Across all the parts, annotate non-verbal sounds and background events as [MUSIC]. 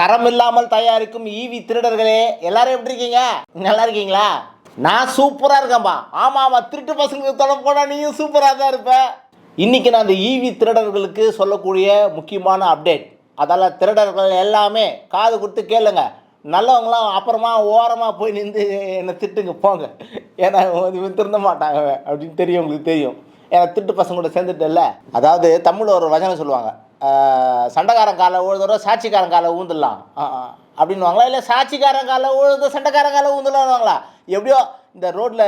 தரம் இல்லாமல் தயாரிக்கும் ஈவி திருடர்களே எல்லாரும் எப்படி இருக்கீங்க? நல்லா இருக்கீங்களா? நான் சூப்பராக இருக்கேன்பா. ஆமாம் ஆமாம் திருட்டு பசங்களுக்கு தொடர்பு போனால் நீயும் சூப்பராக தான் இருப்ப. இன்னைக்கு நான் அந்த ஈவி திருடர்களுக்கு சொல்லக்கூடிய முக்கியமான அப்டேட் அதால் திருடர்கள் எல்லாமே காது கொடுத்து கேளுங்க. நல்லவங்களாம் அப்புறமா ஓரமாக போய் நின்று என்னை திட்டுங்க போங்க. ஏன்னா இவன் திருந்த மாட்டாங்க அப்படின்னு தெரியும் உங்களுக்கு தெரியும். ஏன்னா திருட்டு பசங்க கூட சேர்ந்துட்டல அதாவது தமிழில் ஒரு வசனம் சொல்லுவாங்க. சண்டைக்காரன் காலை உழுதுறோம் சாட்சிக்காரன் காலை ஊந்துடலாம். அப்படின்வாங்களா இல்லை சாட்சிக்காரன் காலை உழுது சண்டைக்காரன் காலை ஊந்துடலாம்வாங்களா எப்படியோ இந்த ரோட்டில்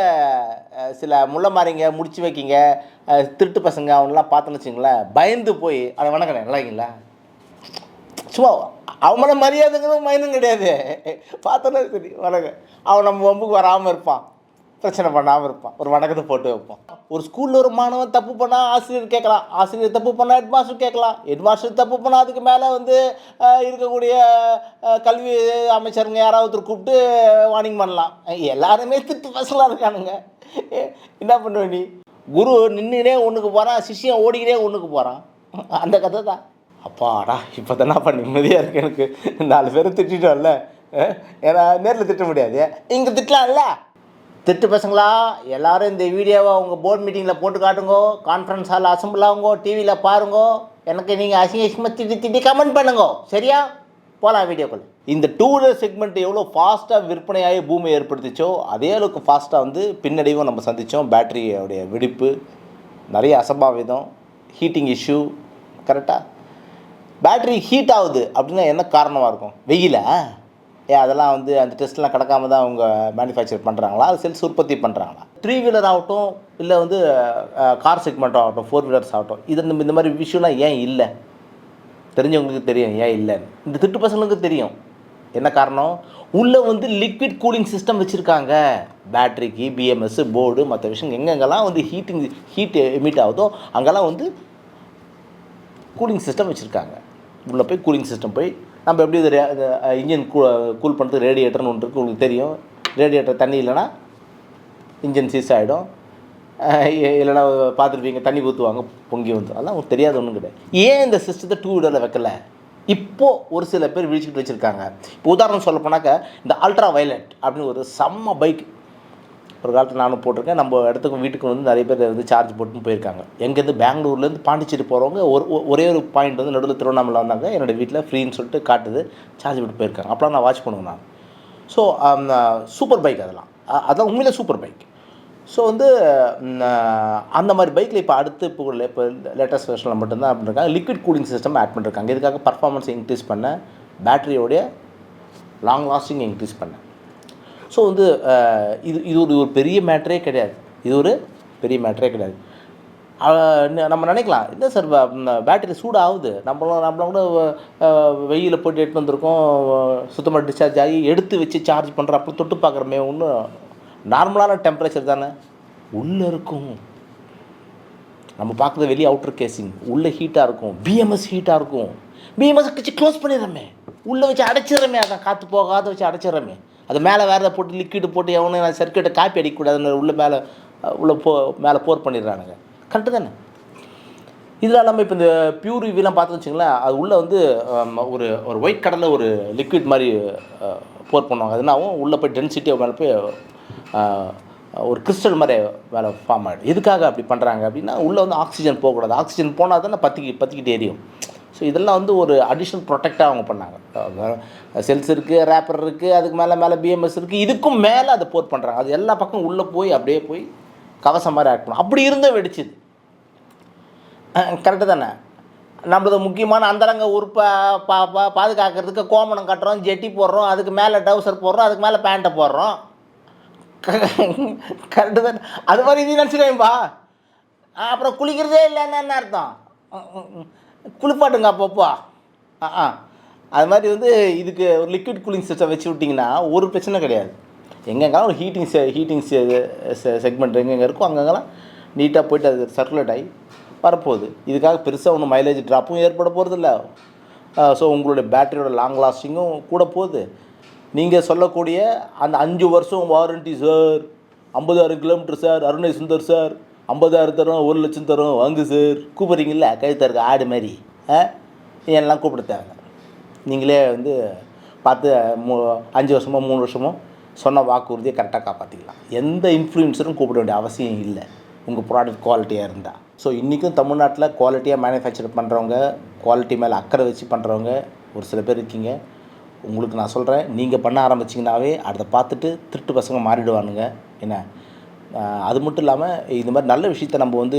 சில முள்ள மாறிங்க முடிச்சு வைக்கிங்க திருட்டு பசங்க அவனெலாம் பார்த்தோன்னு வச்சுங்களேன் பயந்து போய் அதை வணக்கம் நல்லாங்களா சும்மா அவன் மேலே மரியாதைங்கிறது மைனும் கிடையாது. பார்த்தோன்னா சரி வணக்கம். அவன் நம்ம வம்புக்கு வராமல் இருப்பான். பிரச்சனை பண்ணாமல் இருப்பான். ஒரு வணக்கத்தை போட்டு வைப்பான். ஒரு ஸ்கூலில் ஒரு மாணவன் தப்பு பண்ணால் ஆசிரியர் கேட்கலாம். ஆசிரியர் தப்பு பண்ணால் ஹெட் மாஸ்டர் கேட்கலாம். ஹெட் மாஸ்டர் தப்பு பண்ணால் அதுக்கு மேலே வந்து இருக்கக்கூடிய கல்வி அமைச்சருங்க யாராவது ஒருத்தர் கூப்பிட்டு வார்னிங் பண்ணலாம். எல்லாருமே திட்டு பசங்களாக இருக்கானுங்க. என்ன பண்ணுவ நீ? குரு நின்றுனே ஒன்றுக்கு போகிறான் சிஷ்யம் ஓடிக்கினே ஒன்றுக்கு போகிறான் அந்த கதை தான். அப்பாடா இப்போ தானப்பா நிம்மதியாக இருக்கு எனக்கு. நாலு பேரும் திட்டோம்ல ஏன்னா நேரில் திட்ட முடியாது. இங்கே திட்டலாம்ல? திட்டு பசங்களா எல்லாரும் இந்த வீடியோவை உங்கள் போர்ட் மீட்டிங்கில் போட்டு காட்டுங்கோ கான்ஃபரன்ஸ் ஹால் அசம்பிள் டிவியில் பாருங்கோ எனக்கு நீங்கள் அசிங்க அசிங்கமாக திட்டி திட்டி கமெண்ட் பண்ணுங்க. சரியா? போகலாம் வீடியோக்குள்ள. இந்த டூ வீலர் செக்மெண்ட் எவ்வளோ ஃபாஸ்ட்டாக விற்பனையாகி பூமி ஏற்படுத்திச்சோ அதே அளவுக்கு ஃபாஸ்ட்டாக வந்து பின்னடைவும் நம்ம சந்தித்தோம் பேட்டரியோடைய வெடிப்பு நிறைய அசம்பாவிதம் ஹீட்டிங் இஷ்யூ கரெக்டாக பேட்டரி ஹீட் ஆகுது அப்படின்னா என்ன காரணமாக இருக்கும்? வெயில? ஏ அதெல்லாம் வந்து அந்த டெஸ்ட்லாம் கிடக்காம தான் அவங்க மேனுஃபேக்சர் பண்ணுறாங்களா அது செல்ஸ் உற்பத்தி பண்ணுறாங்களா த்ரீ வீலர் ஆகட்டும் இல்லை வந்து கார் செக்மெண்ட் ஆகட்டும் ஃபோர் வீலர்ஸ் ஆகட்டும் இது இந்த- இந்த மாதிரி விஷயம்லாம் ஏன் இல்லை? தெரிஞ்சவங்களுக்கு தெரியும் ஏன் இல்லைன்னு இந்த திட்டு பசங்களுக்கு தெரியும். என்ன காரணம்? உள்ளே வந்து லிக்விட் கூலிங் சிஸ்டம் வச்சுருக்காங்க. பேட்ரிக்கு பிஎம்எஸ் போர்டு மற்ற விஷயம் எங்கெங்கெல்லாம் வந்து ஹீட்டிங் ஹீட் எமிட் ஆகுதோ அங்கெல்லாம் வந்து கூலிங் சிஸ்டம் வச்சுருக்காங்க. உள்ளே போய் கூலிங் சிஸ்டம் போய் நம்ம எப்படி இது இன்ஜின் கூ கூல் பண்ணுறதுக்கு ரேடியேட்டர்னு ஒன்று இருக்குது உங்களுக்கு தெரியும். ரேடியேட்டர் தண்ணி இல்லைன்னா இன்ஜின் சீஸ் ஆகிடும் இல்லைன்னா பார்த்துருப்பீங்க தண்ணி ஊற்றுவாங்க பொங்கி வந்து அதெல்லாம் உங்களுக்கு தெரியாத ஒன்றும் கிடையாது. ஏன் இந்த சிஸ்டத்தை டூ வீலரில் வைக்கல? இப்போது ஒரு சில பேர் விழிச்சுட்டு வச்சுருக்காங்க. இப்போ உதாரணம் சொல்ல போனாக்க இந்த அல்ட்ரா வயலட் அப்படின்னு ஒரு செம்ம பைக் ஒரு காலத்தில் நானும் போட்டிருக்கேன். நம்ம இடத்துக்கும் வீட்டுக்கும் வந்து நிறைய பேர் வந்து சார்ஜ் போட்டுன்னு போயிருக்காங்க. எங்கேருந்து பெங்களூர்லேருந்து பாண்டிச்சேரி போகிறவங்க ஒரு ஒ- ஒரே ஒரு பாயிண்ட் வந்து நடுவில் திருவண்ணாமலை வந்தாங்க. என்னோடய வீட்டில் ஃப்ரீன்னு சொல்லிட்டு காட்டுது. சார்ஜ் போட்டு போயிருக்காங்க. அப்போலாம் நான் வாட்ச் பண்ணுவேன் நான். ஸோ சூப்பர் பைக் அதெல்லாம். அதெல்லாம் உண்மையிலே சூப்பர் பைக் ஸோ வந்து அந்த மாதிரி பைக்கில் இப்போ அடுத்து இப்போ இப்போ லேட்டஸ்ட் வெர்ஷனில் மட்டும்தான் அப்படி லிக்விட் கூலிங் சிஸ்டம் ஆட் பண்ணிருக்காங்க. இதுக்காக பர்ஃபார்மன்ஸ் இன்க்ரீஸ் பண்ண பேட்டரியோடைய லாங் லாஸ்டிங் இன்க்ரீஸ் பண்ணேன் ஸோ வந்து இது இது ஒரு ஒரு பெரிய மேட்டரே கிடையாது. இது ஒரு பெரிய மேட்டரே கிடையாது. நம்ம நினைக்கலாம் இல்லை சார் பேட்டரி சூடாகுது? நம்மளும் நம்மளும் கூட வெயிலில் போட்டு எடுத்து வந்திருக்கோம். சுத்தமாக டிஸ்சார்ஜ் ஆகி எடுத்து வச்சு சார்ஜ் பண்ணுற அப்படி தொட்டு பார்க்குறமே ஒன்றும் நார்மலான டெம்பரேச்சர் தானே. உள்ளே இருக்கும். நம்ம பார்க்குறது வெளியே அவுட்டர் கேசிங் உள்ளே ஹீட்டாக இருக்கும். பிஎம்எஸ் ஹீட்டாக இருக்கும். பிஎம்எஸ் வச்சு க்ளோஸ் பண்ணிடுறோமே. உள்ளே வச்சு அடைச்சிடுறமே அதான் காற்று போகாத வச்சு அடைச்சிடுறமே. அது மேலே வேறு போட்டு லிக்விடு போட்டு எவனும் நான் சர்க்கியூட்டை காப்பி அடிக்கக்கூடாதுன்னு உள்ளே மேலே உள்ளே போ மேலே போர் பண்ணிடுறானுங்க. கரெக்டு தானே? இதில் நம்ம இப்போ இந்த பியூர் இவிலாம் பார்த்து வச்சிங்களேன் அது உள்ளே வந்து ஒரு ஒரு ஒயிட் கடலில் ஒரு லிக்விட் மாதிரி போர் பண்ணுவாங்க. அதுனாவும் உள்ளே போய் டென்சிட்டி மேலே போய் ஒரு கிறிஸ்டல் மாதிரி வேலை ஃபார்ம் ஆகிடும் எதுக்காக அப்படி பண்ணுறாங்க அப்படின்னா உள்ளே வந்து ஆக்சிஜன் போகக்கூடாது. ஆக்சிஜன் போனால் தானே பற்றி பற்றிக்கிட்டு எரியும். ஸோ இதெல்லாம் வந்து ஒரு அடிஷ்னல் ப்ரொடெக்டாக அவங்க பண்ணாங்க. செல்ஸ் இருக்குது ரேப்பர் இருக்குது அதுக்கு மேலே மேலே பிஎம்எஸ் இருக்குது இதுக்கும் மேலே அதை போர்ட் பண்ணுறாங்க அது எல்லா பக்கம் உள்ளே போய் அப்படியே போய் கவசம் மாதிரி ஆக்ட் பண்ணும் அப்படி இருந்தே வெடிச்சுது கரெக்டு தானே? நம்மளது முக்கியமான அந்தரங்க உறுப்பை பா பா பாதுகாக்கிறதுக்கு கோமணம் கட்டுறோம் ஜெட்டி போடுறோம் அதுக்கு மேலே டவுசர் போடுறோம் அதுக்கு மேலே பேண்ட்டை போடுறோம். கரெக்டு தானே? அது மாதிரி இது நினச்சிடுவேன்பா அப்புறம் குளிக்கிறதே இல்லைன்னு என்ன அர்த்தம்? குளிப்பாட்டுங்க அப்பப்போ. ஆ ஆ. அது மாதிரி வந்து இதுக்கு ஒரு லிக்விட் கூலிங் சிஸ்டம் வச்சு விட்டிங்கன்னா ஒரு பிரச்சனை கிடையாது. எங்கெங்கெல்லாம் ஒரு ஹீட்டிங் ஹீட்டிங் செக்மெண்ட் எங்கெங்கே இருக்கோ அங்கங்கெல்லாம் நீட்டாக போயிட்டு அது சர்க்குலேட் ஆகி வரப்போகுது. இதுக்காக பெருசாக ஒன்றும் மைலேஜ் ட்ராப்பும் ஏற்பட போகிறதில்ல ஸோ உங்களுடைய பேட்டரியோட லாங் லாஸ்டிங்கும் கூட போகுது. நீங்கள் சொல்லக்கூடிய அந்த அஞ்சு வருஷம் வாரண்ட்டி சார் ஐம்பதாயிரம் kilometre sir Arunai Sundar sir ஐம்பதாயிரம் தரும் ஒரு லட்சம் தரும் வாங்கு சார். கூப்பிட்றீங்கள கழுத்தருக்கு ஆடு மாதிரி. ஆ? எல்லாம் கூப்பிட தேவைங்க நீங்களே வந்து பார்த்து மூ அஞ்சு வருஷமோ மூணு வருஷமோ சொன்ன வாக்குறுதியை கரெக்டாக காப்பாற்றிக்கலாம் எந்த இன்ஃப்ளூயன்ஸரும் கூப்பிட வேண்டிய அவசியம் இல்லை. உங்கள் ப்ராடக்ட் குவாலிட்டியாக இருந்தால் ஸோ இன்றைக்கும் தமிழ்நாட்டில் குவாலிட்டியாக மேனுஃபேக்சர் பண்ணுறவங்க குவாலிட்டி மேலே அக்கறை வச்சு பண்ணுறவங்க ஒரு சில பேர் இருக்கீங்க. உங்களுக்கு நான் சொல்கிறேன் நீங்கள் பண்ண ஆரம்பிச்சிங்கனாவே அதை பார்த்துட்டு திருட்டு பசங்க மாறிடுவானுங்க. என்ன? அது மட்டும் இல்லாமல் இந்த மாதிரி நல்ல விஷயத்த நம்ம வந்து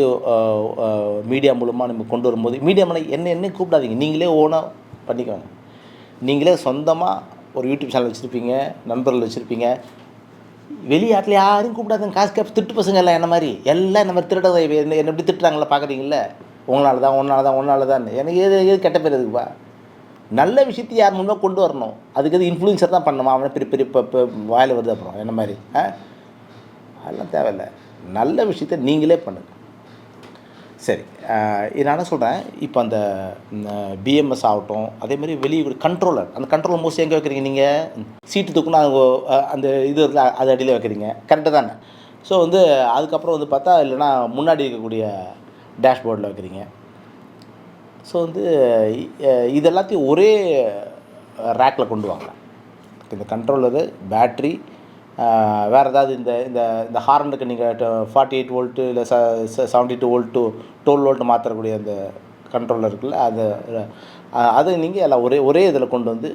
மீடியா மூலமாக நம்ம கொண்டு வரும்போது மீடியா மேலே என்ன என்ன கூப்பிடாதீங்க. நீங்களே ஓனாக பண்ணிக்கோங்க. நீங்களே சொந்தமாக ஒரு யூடியூப் சேனல் வச்சுருப்பீங்க நண்பர்கள் வச்சுருப்பீங்க. வெளியாட்டில் யாரையும் கூப்பிடாதுங்க. காசு கேப் திட்டு பசங்க எல்லாம் என்ன மாதிரி? எல்லாம் இந்த மாதிரி திருடாத என்ன என்ன எப்படி திட்டுறாங்களா பார்க்குறீங்கள உங்களால் தான் உன்னால தான் உன்னால தான் எனக்கு எது எது கெட்ட பேர் இருக்குப்பா நல்ல விஷயத்தை யார் முன்னே கொண்டு வரணும்? அதுக்கு எது இன்ஃப்ளூயன்சர் தான் பண்ணணுமா? அவனை பெரிய பெரிய இப்போ வாயில் வருது அப்புறம். என்ன மாதிரி? ஆ? அதெல்லாம் தேவையில்லை. நல்ல விஷயத்த நீங்களே பண்ணுங்க. சரி நான் என்ன சொல்கிறேன் இப்போ அந்த பிஎம்எஸ் ஆகட்டும் அதே மாதிரி வெளியே கண்ட்ரோலர் அந்த கண்ட்ரோலர் மோஸ்ட்லி எங்கே வைக்கிறீங்க நீங்கள் சீட்டு தூக்குனா அந்த இது அது அடியில் வைக்கிறீங்க. கரெக்டாக தானே? ஸோ வந்து அதுக்கப்புறம் வந்து பார்த்தா இல்லைன்னா முன்னாடி இருக்கக்கூடிய டேஷ்போர்டில் வைக்கிறீங்க. ஸோ வந்து இது எல்லாத்தையும் ஒரே ரேக்கில் கொண்டு வாங்கலாம் இந்த கண்ட்ரோலரு பேட்ரி வேறு ஏதாவது இந்த இந்த இந்த ஹார்னுக்கு நீங்கள் ஃபார்ட்டி எயிட் வோல்ட்டு இல்லை ச seventy two volt two twelve volt மாற்றக்கூடிய அந்த கண்ட்ரோலர் இருக்குல்ல அது அதை நீங்கள் எல்லாம் ஒரே ஒரே இதில் கொண்டு வந்து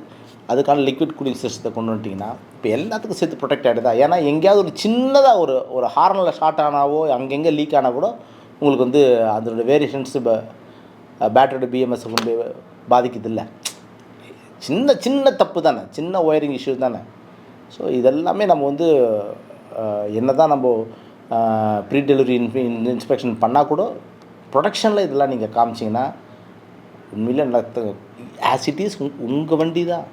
அதுக்கான லிக்விட் கூலிங் சிஸ்டத்தை கொண்டு வந்துட்டிங்கன்னா இப்போ எல்லாத்துக்கும் சேர்த்து ப்ரொடெக்ட் ஆகிடுதா ஏன்னா எங்கேயாவது ஒரு சின்னதாக ஒரு ஒரு ஹார்னில் ஷார்ட் ஆனாவோ அங்கெங்கே லீக் ஆனால் கூட உங்களுக்கு வந்து அதோட வேரியேஷன்ஸ் இப்போ பேட்டரியோட பிஎம்எஸ் கொண்டு பாதிக்குது இல்லை. சின்ன சின்ன தப்பு தானே. சின்ன ஒயரிங் இஷ்யூ தானே. ஸோ இதெல்லாமே நம்ம வந்து என்ன தான் நம்ம ப்ரீ டெலிவரி இன் இன்ஸ்பெக்ஷன் பண்ணால் கூட ப்ரொடக்ஷனில் இதெல்லாம் நீங்கள் காமிச்சிங்கன்னா உண்மையிலே நல்லா ஆஸ் இட் இஸ் உங்கள் வண்டி தான்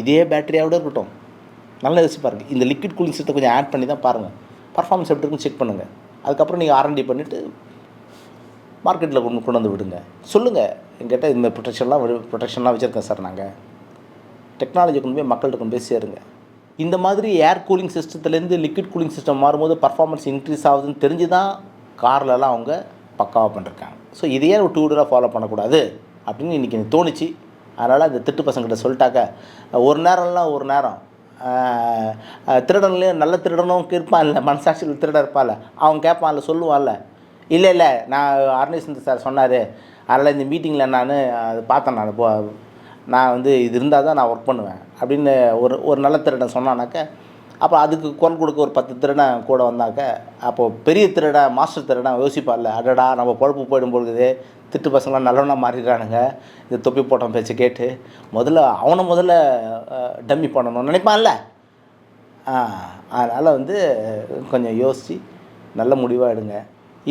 இதே பேட்டரியாவோட இருக்கட்டும். நல்லா யோசிச்சு பாருங்கள் இந்த லிக்விட் கூலிங் சிஸ்டத்தை கொஞ்சம் ஆட் பண்ணி தான் பாருங்கள் பர்ஃபார்மன்ஸ் எப்படி இருக்குன்னு செக் பண்ணுங்கள் அதுக்கப்புறம் நீங்கள் ஆர்என்டி பண்ணிவிட்டு மார்க்கெட்டில் கொண்டு கொண்டு வந்து விடுங்க. சொல்லுங்கள் எங்கிட்ட இந்த ப்ரொடெக்ஷன்லாம் ப்ரொடெக்ஷன்லாம் வச்சுருக்கேன் சார் நாங்கள் டெக்னாலஜி கொண்டு போய் மக்கள்கிட்ட கொண்டு போய் சேருங்க. இந்த மாதிரி ஏர் கூலிங் சிஸ்டத்துலேருந்து லிக்விட் கூலிங் சிஸ்டம் மாறும்போது பர்ஃபார்மன்ஸ் இன்க்ரீஸ் ஆகுதுன்னு தெரிஞ்சு தான் கார்லலாம் அவங்க பக்காவாக பண்ணிருக்காங்க. ஸோ இதையே ஒரு டூ வீலராக ஃபாலோ பண்ணக்கூடாது அப்படின்னு இன்றைக்கி எனக்கு தோணுச்சு. அதனால் இந்த திட்டு பசங்கிட்ட சொல்லிட்டாக்க ஒரு நேரம்லாம் ஒரு நேரம். திருடன்லேயும் நல்ல திருடனும் இருப்பான் இல்லை மனசாட்சியில் திருட இருப்பான்ல. அவன் கேட்பான்ல சொல்லுவான்ல. இல்லை இல்லை நான் அருணேசன் சார் சொன்னார். அதனால் இந்த மீட்டிங்கில் நான் அது பார்த்தேன் நான். நான் வந்து இது இருந்தால் தான் நான் ஒர்க் பண்ணுவேன் அப்படின்னு ஒரு ஒரு நல்ல திருடன் சொன்னானாக்க அப்போ அதுக்கு குரல் கொடுக்க ஒரு பத்து திருடன் கூட வந்தாக்க அப்போது பெரிய திருடன் மாஸ்டர் திருடன் யோசிப்பார்ல அடடா நம்ம பொழப்பு போயிடும் பொழுது திட்டு பசங்களாம் நல்லவனாக மாறிடுறானுங்க இந்த தொப்பி போட்டோம் பேச்சு கேட்டு முதல்ல அவனை முதல்ல டம்மி பண்ணணும்னு நினைப்பான்ல. அதனால் வந்து கொஞ்சம் யோசித்து நல்ல முடிவாக எடுங்க.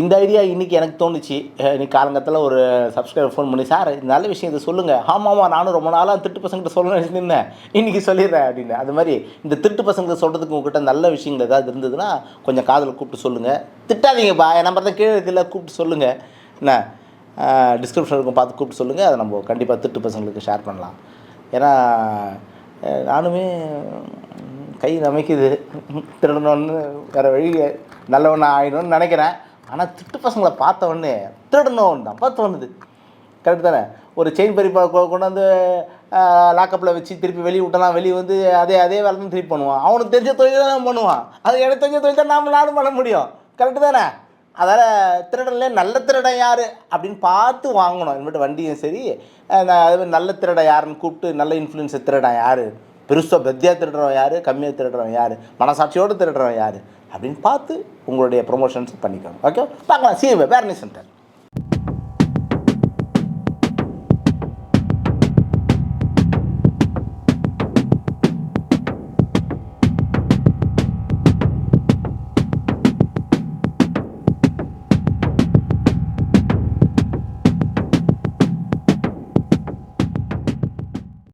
இந்த ஐடியா இன்றைக்கி எனக்கு தோணுச்சு. இன்றைக்கி இன்னைக்கு காலங்கத்தில் ஒரு சப்ஸ்கிரைபர் ஃபோன் பண்ணி சார் இந்த நல்ல விஷயம் இதை சொல்லுங்கள் ஆமாம் ஆமாம் நானும் ரொம்ப நாளாக திருட்டு பசங்கிட்ட சொல்ல நினைச்சிருந்தேன். இன்றைக்கி சொல்லிடுறேன் அப்படின்னு. அது மாதிரி இந்த திருட்டு பசங்களை சொல்கிறதுக்கு உங்ககிட்ட நல்ல விஷயங்கள் ஏதாவது இருந்ததுன்னா கொஞ்சம் காதில் கூப்பிட்டு சொல்லுங்கள் திட்டாதீங்கப்பா என் நம்பர் தான் கீழே இருக்குல்ல கூப்பிட்டு சொல்லுங்கள் என்ன? டிஸ்கிரிப்ஷன் இருக்கும் பார்த்து கூப்பிட்டு சொல்லுங்கள் அதை நம்ம கண்டிப்பாக திருட்டு பசங்களுக்கு ஷேர் பண்ணலாம். ஏன்னா நானுமே கை நமைக்குது. [LAUGHS] திருடணும்னு வேறு வழி நல்லவனாக ஆயிடும்னு நினைக்கிறேன். ஆனால் திட்டு பசங்களை பார்த்த உடனே திருடணும் தான் பார்த்து தோணுது கரெக்டு தானே? ஒரு செயின் பறிப்பா கொண்டாந்து லாக்கப்பில் வச்சு திருப்பி வெளியே விட்டலாம் வெளியே வந்து அதே அதே வேலை தான் திருப்பி பண்ணுவான். அவனுக்கு தெரிஞ்ச தொழில் தான் பண்ணுவான். அது எனக்கு தெரிஞ்ச தொழில் தான் நாம் நானும் பண்ண முடியும். கரெக்டு தானே? அதால் திருடன்ல நல்ல திருடன் யார்? அப்படின்னு பார்த்து வாங்கணும். இனிமேட்டு வண்டியும் சரி அதுமாதிரி நான் மாதிரி நல்ல திருடன் யாருன்னு கூப்பிட்டு நல்ல இன்ஃப்ளூயன்ஸை திருடன் யார்? பெருசாக பெத்தியாக திருடுறவன் யார்? கம்மியாக திருடுறவன் யார்? மனசாட்சியோடு திருடுறவன் யார்? அப்படின்னு பார்த்து உங்களுடைய ப்ரொமோஷன்ஸ் பண்ணிக்கோங்க. ஓகே பார்க்கலாம். C வேர்னி centre